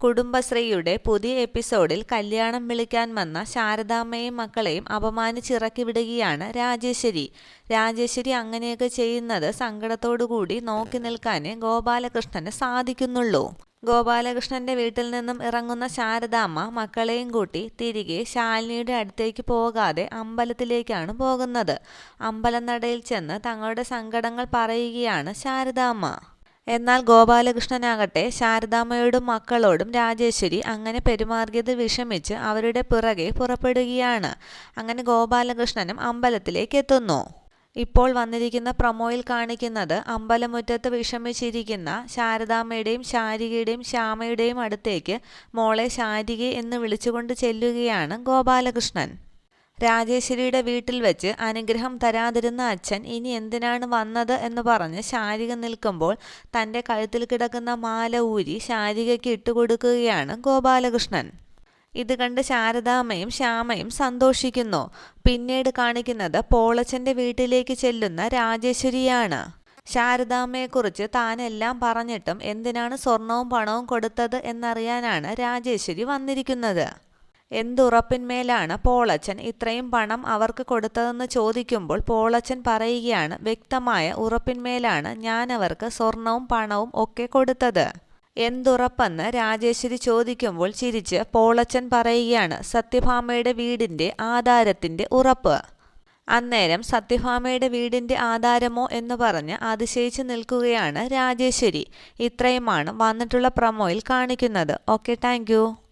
കുടുംബശ്രീയുടെ പുതിയ എപ്പിസോഡിൽ കല്യാണം വിളിക്കാൻ വന്ന ശാരദാമ്മയും മക്കളെയും അപമാനിച്ചിറക്കി വിടുകയാണ് രാജേശ്വരി. രാജേശ്വരി അങ്ങനെയൊക്കെ ചെയ്യുന്നത് സങ്കടത്തോടുകൂടി നോക്കി നിൽക്കാനേ ഗോപാലകൃഷ്ണന് സാധിക്കുന്നുള്ളൂ. ഗോപാലകൃഷ്ണന്റെ വീട്ടിൽ നിന്നും ഇറങ്ങുന്ന ശാരദാമ്മ മക്കളെയും കൂട്ടി തിരികെ ശാലിനിയുടെ അടുത്തേക്ക് പോകാതെ അമ്പലത്തിലേക്കാണ് പോകുന്നത്. അമ്പലനടയിൽ ചെന്ന് തങ്ങളുടെ സങ്കടങ്ങൾ പറയുകയാണ് ശാരദാമ്മ. എന്നാൽ ഗോപാലകൃഷ്ണനാകട്ടെ ശാരദാമ്മയോടും മക്കളോടും രാജേശ്വരി അങ്ങനെ പെരുമാറിയത് വിഷമിച്ച് അവരുടെ പിറകെ പുറപ്പെടുകയാണ്. അങ്ങനെ ഗോപാലകൃഷ്ണനും അമ്പലത്തിലേക്ക് എത്തുന്നു. ഇപ്പോൾ വന്നിരിക്കുന്ന പ്രൊമോയിൽ കാണിക്കുന്നത് അമ്പലമുറ്റത്ത് വിഷമിച്ചിരിക്കുന്ന ശാരദാമ്മയുടെയും ശാരികയുടെയും ശ്യാമയുടെയും അടുത്തേക്ക് മോളെ ശാരിക എന്ന് വിളിച്ചുകൊണ്ട് ചെല്ലുകയാണ് ഗോപാലകൃഷ്ണൻ. രാജേശ്വരിയുടെ വീട്ടിൽ വെച്ച് അനുഗ്രഹം തരാതിരുന്ന അച്ഛൻ ഇനി എന്തിനാണ് വന്നത് എന്ന് പറഞ്ഞ് ശാരിക നിൽക്കുമ്പോൾ തന്റെ കഴുത്തിൽ കിടക്കുന്ന മാല ഊരി ശാരികയ്ക്ക് ഇട്ടുകൊടുക്കുകയാണ് ഗോപാലകൃഷ്ണൻ. ഇത് കണ്ട് ശാരദാമ്മയും ശ്യാമയും സന്തോഷിക്കുന്നു. പിന്നീട് കാണിക്കുന്നത് പോളച്ചന്റെ വീട്ടിലേക്ക് ചെല്ലുന്ന രാജേശ്വരിയാണ്. ശാരദാമ്മയെക്കുറിച്ച് താനെല്ലാം പറഞ്ഞിട്ടും എന്തിനാണ് സ്വർണവും പണവും കൊടുത്തത് എന്നറിയാനാണ് രാജേശ്വരി വന്നിരിക്കുന്നത്. എന്തുറപ്പിന്മേലാണ് പോളച്ചൻ ഇത്രയും പണം അവർക്ക് കൊടുത്തതെന്ന് ചോദിക്കുമ്പോൾ പോളച്ചൻ പറയുകയാണ് വ്യക്തമായ ഉറപ്പിന്മേലാണ് ഞാനവർക്ക് സ്വർണവും പണവും ഒക്കെ കൊടുത്തത്. എന്തുറപ്പെന്ന് രാജേശ്വരി ചോദിക്കുമ്പോൾ ചിരിച്ച് പോളച്ചൻ പറയുകയാണ് സത്യഭാമയുടെ വീടിന്റെ ആധാരത്തിന്റെ ഉറപ്പ്. അന്നേരം സത്യഭാമയുടെ വീടിന്റെ ആധാരമോ എന്ന് പറഞ്ഞ് അതിശയിച്ച് നിൽക്കുകയാണ് രാജേശ്വരി. ഇത്രയുമാണ് വന്നിട്ടുള്ള പ്രമോയിൽ കാണിക്കുന്നത്. Okay thank